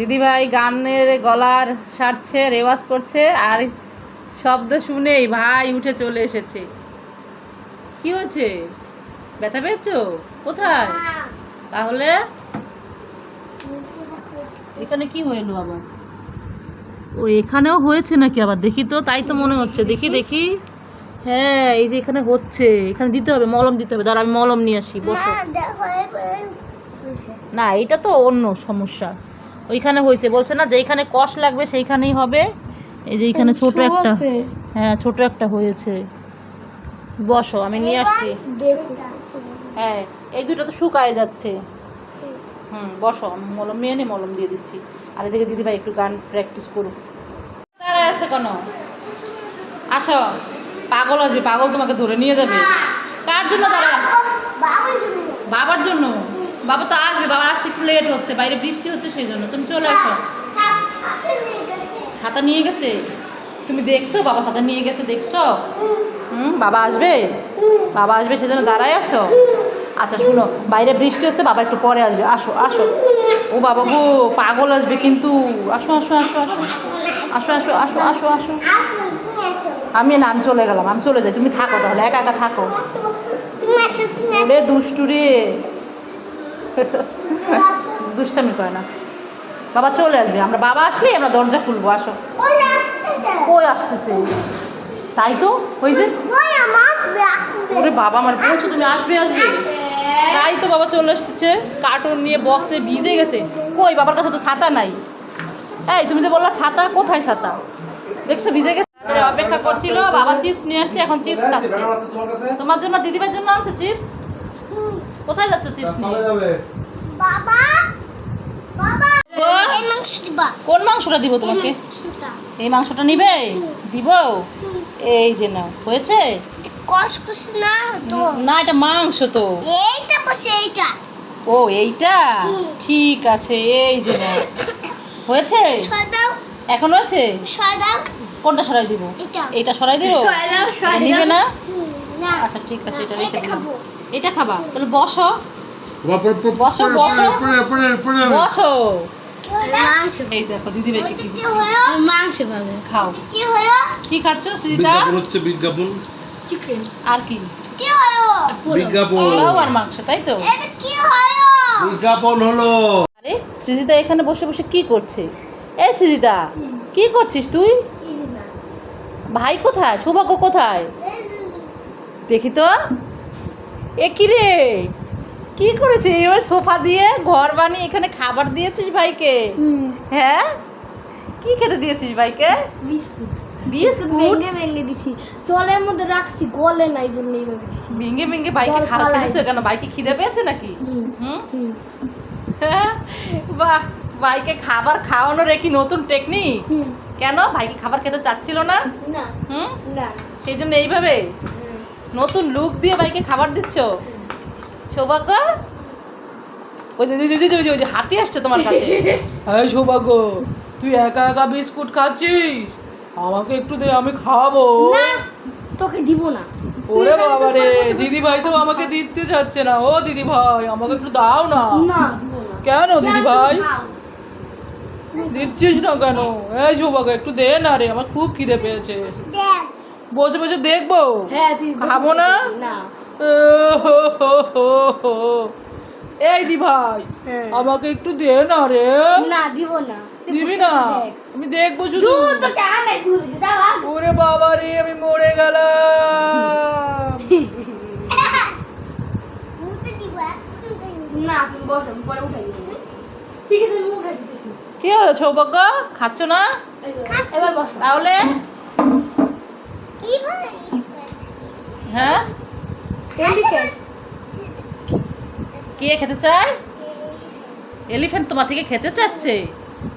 দিদিভাই গানের গলার সারছে রেওয়াজ করছে আর শব্দ শুনেই ভাই উঠে চলে এসেছে। কি হয়েছে? ব্যথা পেয়েছ? কোথায়? তাহলে এখানে কি হইল আবার? ও এখানেও হয়েছে নাকি আবার? দেখি তো তাই তো মনে হচ্ছে। দেখি দেখি। হ্যাঁ এই যে এখানে হচ্ছে। এখানে দিতে হবে মলম দিতে হবে। দাঁড়া আমি মলম নিয়ে আসি বসো। না এটা তো অন্য সমস্যা। ওইখানে হয়েছে। বলছে না যেইখানে কষ লাগবে সেইখানেই হবে। এই যে এইখানে ছোট একটা হ্যাঁ ছোট একটা হয়েছে। বসো আমি নিয়ে আসছি। হ্যাঁ এই দুটো তো শুকায় যাচ্ছে। হুম। বসো আমি মলম নিয়ে নে মলম দিয়ে দিচ্ছি। আর এদিকে দিদিভাই একটু গান প্র্যাকটিস করুক। দাঁড়ায় আছে কেন? আসো। পাগল আসবে পাগল তোমাকে ধরে নিয়ে যাবে। কার জন্য দাঁড়া বাবার জন্য? বাবা তো আসবে বাবা আসতে একটু লেট হচ্ছে বাইরে বৃষ্টি হচ্ছে সেই জন্য। তুমি চলে আসো। ছাতা নিয়ে গেছে। তুমি দেখছ? বাবা ছাতা নিয়ে গেছে দেখছ? হুম। বাবা আসবে? বাবা আসবে সেজন্য দাঁড়ায় আসো আচ্ছা শুনো বাইরে বৃষ্টি হচ্ছে বাবা একটু পরে আসবে। আসো আসো। ও বাবা গো পাগল আসবে কিন্তু। আসো আসো আসো আসো। আসো আসো আসো আসো আসো। আমি না আমি চলে গেলাম আমি চলে যাই। তুমি থাকো তাহলে একা একা থাকো। দুষ্টু রে। দুষ্টামি করে না। বাবা চলে আসবে আমরা বাবা আসলেই আমরা দরজা খুলবো আসো। কই আসতেছে। তাই তো? ওই যে? ওরে বাবা আমার বলছো তুমি আসবে আসবে। তাই তো বাবা চলে আসছে কার্টুন নিয়ে বক্সে ভিজে গেছে। কই বাবার কাছে তো ছাতা নাই। এই তুমি যে বললা ছাতা কোথায় ছাতা? দেখছ ভিজে গেছে। অপেক্ষা করছিল বাবা চিপস নিয়ে আসছে এখন চিপস খাচ্ছে। তোমার জন্য দিদিভাইয়ের জন্য আনছে চিপস কোথায় যাচ্ছ চিপস নিয়ে? কোন মাংসটা দিব তোমাকে? এই মাংসটা নিবে? দিব? এই যে নাও। হয়েছে? কষ্ট না তো। না এটা মাংস তো। এইটা বসে এইটা। ও এইটা? ঠিক আছে এই যে নাও। হয়েছে? এখন সদাও কোনটা সরাই দিব? এটা। এটা সরাই দিব। নিবে না? আচ্ছা ঠিক আছে এটা রেখে খাব। এটা খাবা। তাহলে বসো। বসো, বসো। বসো। বসো বসো। মাংস। এই দেখো দিদি ভাইকে কি কি দিচ্ছি? হলো মাংস ভালো খাও। কি হলো? কি খাচ্ছ সৃজিতা? হচ্ছে বিজ্ঞাপন। চিকেন আর কি? কি হলো? বিজ্ঞাপন। আর মাংস তাই তো? এটা কি হলো? বিজ্ঞাপন হলো। আরে সৃজিতা এখানে বসে বসে কি করছে? এই সৃজিতা কি করছিস তুই? ভাই কোথায়? সৌভাগ্য কোথায়? দেখি তো। এ কি রে? কি করেছে? এবার সোফা দিয়ে ঘর বানিয়ে এখানে খাবার দিয়েছিস ভাইকে? হ্যাঁ? কি খেতে দিয়েছিস ভাইকে? বিস্কুট। বিস্কুট? ভেঙে ভেঙে দিছি। জলের মধ্যে রাখছি গলে নাই জন্য এইভাবে দিছি। ভেঙে ভেঙে দিয়েছ কেন? ভাইকে খিদে পেয়েছে নাকি? হুম। হ্যাঁ? বাহ ভাইকে খাবার খাওয়ানোর একই নতুন টেকনিক কেন? ভাইকে খাবার খেতে চাচ্ছিল না? না। হুম? না। সেই জন্য এইভাবে? নতুন লুক দিয়ে ভাইকে খাবার দিচ্ছ? সৌভাগ্য? ওই যে ওই যে- হাতি আসছে তোমার কাছে। হ্যাঁ সৌভাগ্য তুই একা একা বিস্কুট খাচ্ছিস? আমাকে একটু দে আমি খাব। তোকে দিব না। ওরে বাবা রে দিদি ভাই তো আমাকে দিতে চাচ্ছে না। ও দিদি ভাই আমাকে একটু দাও না। না দিব না। কেন দিদি ভাই দিচ্ছিস না কেন? এই সৌভাগ্য একটু দে না রে আমার খুব খিদে পেয়েছে। দেখ বসে বসে দেখব? খাব না? এই দি ভাই আমাকে একটু দে না রে। না দিব না। দিবি না? আমি দেখব শুধু। ওরে বাবা রে আমি মরে গেলাম। কে হলো সৌভাগ্য খাচ্ছ না? তাহলে? হ্যাঁ? কে খেতে চায়? এলিফ্যান্ট তোমার থেকে খেতে চাচ্ছে।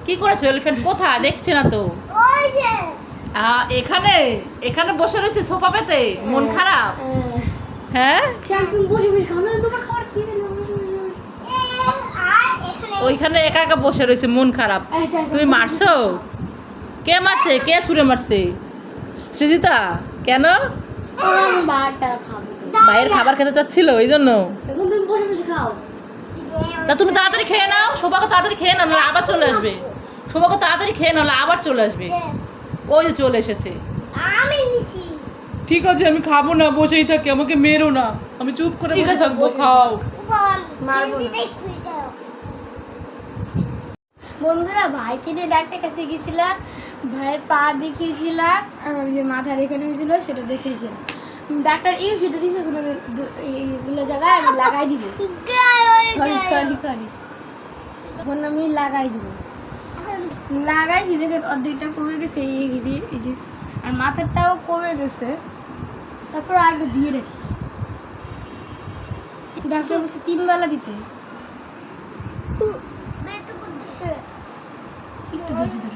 কি করেছ এলিফ্যান্ট কোথায়? দেখছে না তো। এখানে? এখানে বসে রয়েছে সোফা পেতে? মন খারাপ? হ্যাঁ? ওইখানে একা একা বসে রয়েছে মন খারাপ। তুমি মারছো? কে মারছে? কে ছুড়ে মারছে? সৃজিতা কেন? আমি খাব খাবার খেতে চাচ্ছিল এই জন্য। এখন তুমি বসে বসে খাও তা তুমি তাড়াতাড়ি খেয়ে নাও সৌভাগ্য তাড়াতাড়ি খেয়ে নাও নাহলে আবার চলে আসবে। সৌভাগ্য তাড়াতাড়ি খেয়ে নাহলে আবার চলে আসবে। ওই যে চলে এসেছে। আমি ঠিক আছে আমি খাব না বসেই থাকি আমাকে মেরো না। আমি চুপ করে বসে থাকব খাও। মারবো না। বন্ধুরা ভাইকে নিয়ে ডাক্তার কাছে গেছিলাম ভাইয়ের পা দেখিয়েছিলাম আর যে মাথার এখানে হয়েছিল সেটা দেখিয়েছিলাম ডাক্তার, এই ওষুধটা দিয়েছে কোনো এইগুলো জায়গায়, আমি লাগাই দিব। এখন আমি লাগাই দিব। লাগাইছি, দেখেন, অর্ধেকটা কমে গেছে, এই যে এই যে, আর মাথারটাও কমে গেছে। তারপর আর দিয়ে রাখি। ডাক্তার বলছে, তিন বেলা দিতে।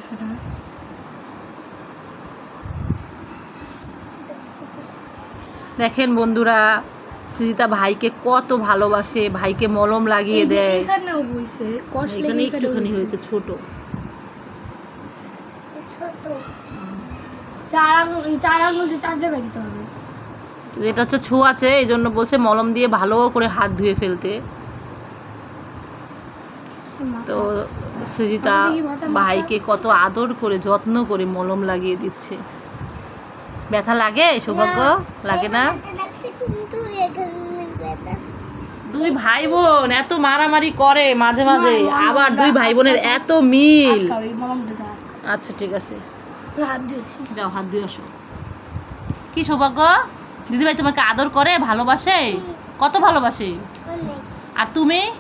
সেটা। দেখেন বন্ধুরা সৃজিতা ভাইকে কত ভালোবাসে ভাইকে মলম লাগিয়ে দেয়। এখানে একটুখানি হয়েছে ছোট। এটা হচ্ছে ছো আছে এই জন্য বলছে মলম দিয়ে ভালো করে হাত ধুয়ে ফেলতে। তো সৃজিতা ভাইকে কত আদর করে যত্ন করে মলম লাগিয়ে দিচ্ছে। ব্যথা লাগে? সৌভাগ্য? লাগে না? দুই ভাই বোন এত মারামারি করে মাঝে মাঝে আবার দুই ভাই বোনের এত মিল। আচ্ছা ঠিক আছে। যাও হাত দিয়ে আসো। কি সৌভাগ্য? দিদিভাই তোমাকে আদর করে ভালোবাসে? কত ভালোবাসে? আর তুমি?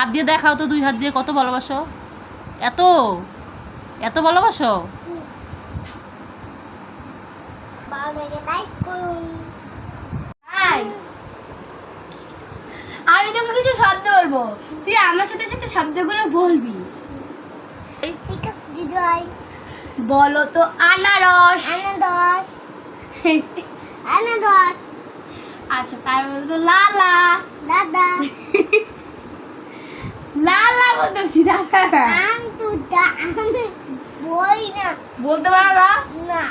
হাত দিয়ে দেখাও তো দুই হাত দিয়ে কত ভালোবাসো? এত? এত ভালোবাসো? হাই। আমি তোকে কিছু শব্দ বলব। তুই আমার সাথে সাথে শব্দগুলো বলবি। ঠিক আছে দিদিভাই বলো তো আনারস। আনন্দস আনন্দস আচ্ছা তার বলতো লালা। দাদা। বলতেছি না আম তু আমি বই না। বলতে পারো না? না।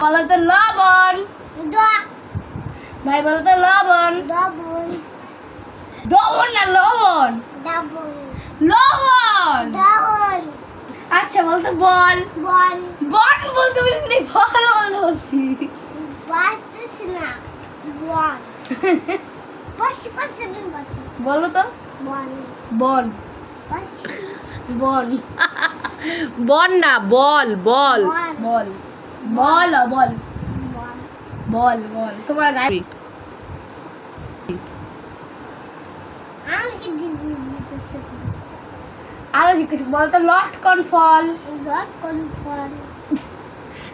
বলো তো লবণ। ভাই বলো তো লবণ। দাবুন লবণ? না লবণ। লবণ দাবুন আচ্ছা বলতো বল। বন বল বলতে বলিনি বল বলতে বলছি। পারতেছি না। বন পাশে পাশে বলো তো। বন বল। পাশে বল। বল না বল বল। বন বল। বল বল। বল। বল তোমার গায়ে আরও জিজ্ঞেস বলতো কোন ফল ডট কনফার্ম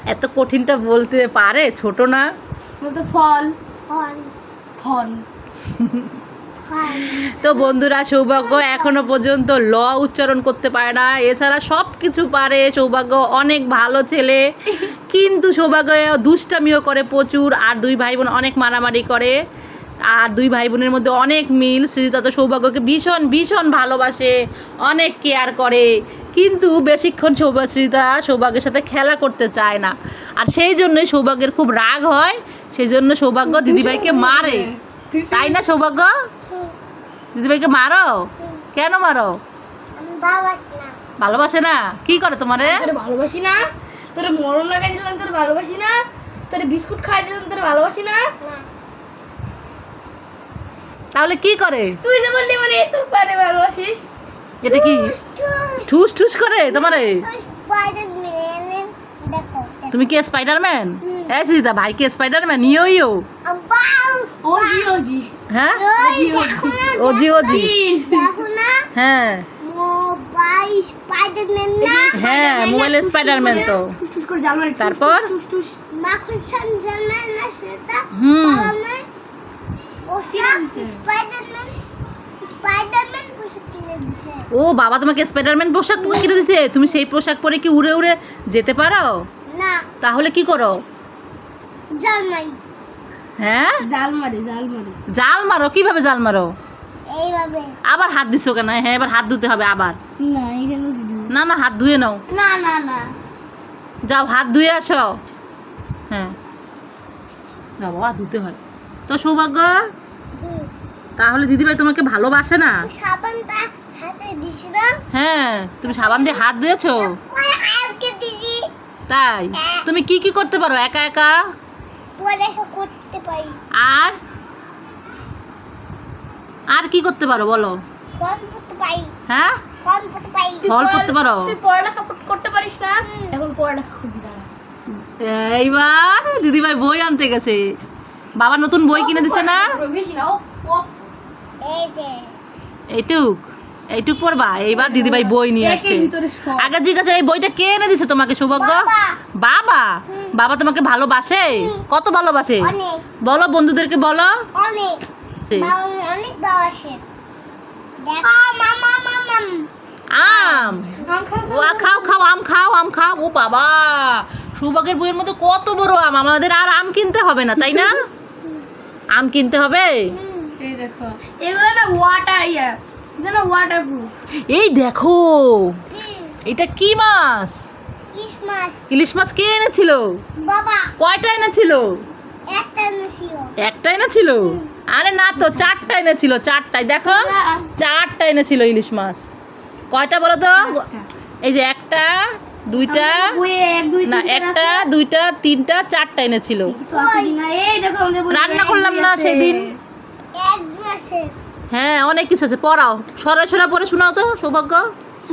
এত কঠিনটা বলতে পারে ছোট না। বলতো ফল ফল ফন তো বন্ধুরা, সৌভাগ্য এখনও পর্যন্ত ল উচ্চারণ করতে পারে না। এছাড়া সব কিছু পারে, সৌভাগ্য অনেক ভালো ছেলে। কিন্তু সৌভাগ্য দুষ্টামিও করে প্রচুর, আর দুই ভাই বোন অনেক মারামারি করে। আর দুই ভাই বোনের মধ্যে অনেক মিল। সৃজিতা তো সৌভাগ্যকে ভীষণ ভীষণ ভালোবাসে, অনেক কেয়ার করে। কিন্তু বেশিক্ষণ সৃজিতা সৌভাগ্যের সাথে খেলা করতে চায় না। আর সেই জন্যই সৌভাগ্যের খুব রাগ হয়। সেই জন্য সৌভাগ্য দিদিভাইকে মারে। তাই না সৌভাগ্য? দিদিভাইকে মারো? কেন মারো? ভালোবাসে না। কি করে তোমারে? ভালোবাসি না। তোর মরণ লাগাই দিলাম তোর ভালোবাসি না। তোর বিস্কুট খাই দিলাম তোর ভালোবাসি না। না। তাহলে কি করে? তুই যে বললি মানে তুই পারে ভালোবাসিস। এটা কি? ঠুস ঠুস। করে? তোমারে? তুমি কি স্পাইডারম্যান হ্যাঁ সিদা ভাই কি স্পাইডারম্যান ইও বাউ ও জি ও জি। হ্যাঁ? ওজি ওজি। হ্যাঁ হ্যাঁ। মোবাইলে স্পাইডারম্যান তো। তারপর? হুম। ও সব স্পাইডারম্যান স্পাইডারম্যান পোশাক কিনে দিছে। ও বাবা তোমাকে স্পাইডারম্যান পোশাক কিনে দিছে। তুমি সেই পোশাক পরে কি উড়ে উড়ে যেতে পারো? না। তাহলে কি করো? জামাই। হ্যাঁ? জাল মারি জাল মারি জাল মারো কীভাবে জাল মারো? এইভাবে। আবার হাত দিছো কেন? হ্যাঁ এবার হাত ধুতে হবে আবার। না এখানে না না হাত ধুয়ে নাও। না না না। যাও হাত ধুয়ে আসো। হ্যাঁ। যাও বাবা ধুতে হয়। তো সৌভাগ্য। তাহলে দিদিভাই তোমাকে ভালোবাসে না? সাবানটা হাতে দিছি না। হ্যাঁ তুমি সাবান দিয়ে হাত দিছি। তাই? তুমি কি কি করতে পারো? একা একা? পরে করতে পারি। আর? আর কি করতে পারো বলো। কোন করতে পারি। হ্যাঁ? কোন করতে পারি। ফল করতে পারো? তুই পড়ালেখা করতে পারিস না? এখন পড়ালেখা করবি দাঁড়া এইবার দিদিভাই বই আনতে গেছে। বাবা নতুন বই কিনে দিছে না? এইটুক। এইটুক পড়বা? এইবার দিদিভাই বই নিয়ে আসছে। আগে জিজ্ঞাসা এই বইটা কে এনে দিছে তোমাকে সৌভাগ্য? বাবা। বাবা? তোমাকে ভালোবাসে? কত ভালোবাসে? বলো বন্ধুদেরকে বলো। আম। খাও খাও। আম খাও আম খাও। ও বাবা। সৌভাগ্যের বইয়ের মধ্যে কত বড় আম। আমাদের আর আম কিনতে হবে না তাই না? আম কিনতে হবে? এই দেখো। এগুলো না ওয়াটার এই দেখো এটা কি মাছ? ইলিশ মাছ। কে এনেছিল? কয়টা এনেছিল? একটা এনেছিল। আরে না তো চারটা এনেছিল চারটাই। দেখো চারটা এনেছিল ইলিশ মাছ। কয়টা বলো তো? এই যে একটা দুইটা না একটা দুইটা তিনটা চারটা এনেছিল। রান্না করলাম না সেদিন। হ্যাঁ অনেক কিছু আছে পড়াও। সরাসরি পড়ে শোনাও তো সৌভাগ্য।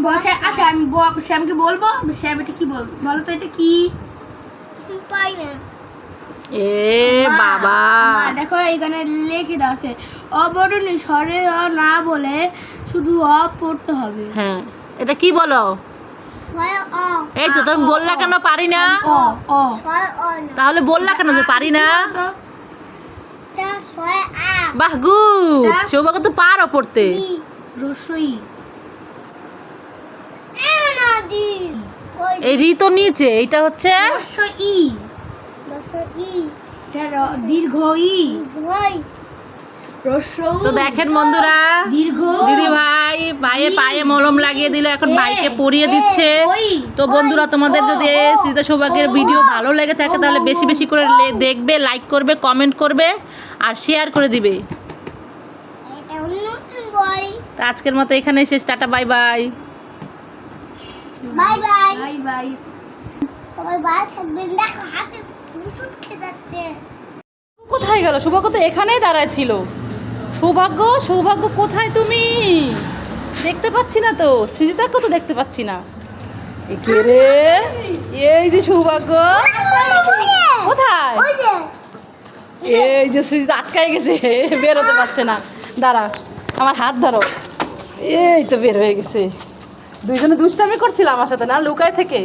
বসে আচ্ছা আমি ব- শ্যামকে বলব? শ্যাম এটা কি বলব বলো তো এটা কি? পাই না। এ বাবা। দেখো এখানে লিখে দেওয়া আছে অবরণী স্বরে না বলে শুধু অ পড়তে হবে। হ্যাঁ এটা কি বলো? এই তো তুমি বললা কেন পারি না? তাহলে বললা কেন যে পারি না? বাহ গুড সৌভাগ্য তো পারো পড়তে রসই। এই রি তো নিচে হচ্ছে? এটা র- দীর্ঘ ই তো দেখেন বন্ধুরা দিদি ভাই পায়ে পায়ে মলম লাগিয়ে দিল এখন এ, বাইকে পরিয়ে দিচ্ছে। তো বন্ধুরা তোমাদের যদি সীতা সৌভাগ্যের ভিডিও ভালো লেগে থাকে তাহলে বেশি বেশি করে দেখবে লাইক করবে কমেন্ট করবে। আর শেয়ার করে দিবে। এটা নতুন বই। তো আজকের মতো এখানে শেষ tata bye bye bye bye bye bye সবাই ভালো থাকবেন। দেখো হাতে ওষুধ খেতে যাচ্ছে কোথায় গেল? সৌভাগ্য তো এখানেই দাঁড়ায় ছিল। সৌভাগ্য সৌভাগ্য কোথায় তুমি? দেখতে পাচ্ছি না তো। সৃজিতাকে তো দেখতে পাচ্ছি না। এ কে রে এই যে সৌভাগ্য। কোথায়? ওই যে। এই যে সুজিত আটকাই গেছে বেরোতে পারছে না। দাঁড়া আমার হাত ধরো। এই তো বের হয়ে গেছে। দুইজনে দুষ্টামি করছিল আমার সাথে না? লুকায় থেকে।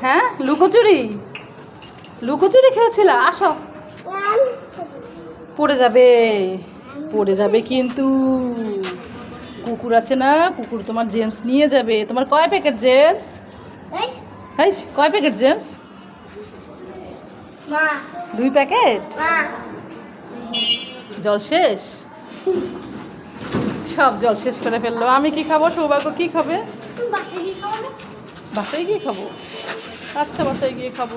হ্যাঁ? লুকোচুরি লুকোচুরি খেলছিল আসো। পড়ে যাবে। পড়ে যাবে কিন্তু। কুকুর আছে না? কুকুর তোমার জেমস নিয়ে যাবে। তোমার কয় প্যাকেট জেমস হাই কয় প্যাকেট জেমস দুই প্যাকেট? জল শেষ? সব জল শেষ করে ফেলল। আমি কি খাব? সৌভাগ্য কি খাবে? বাসায় গিয়ে খাব না। বাসায় গিয়ে খাব। আচ্ছা বাসায় গিয়ে খাব।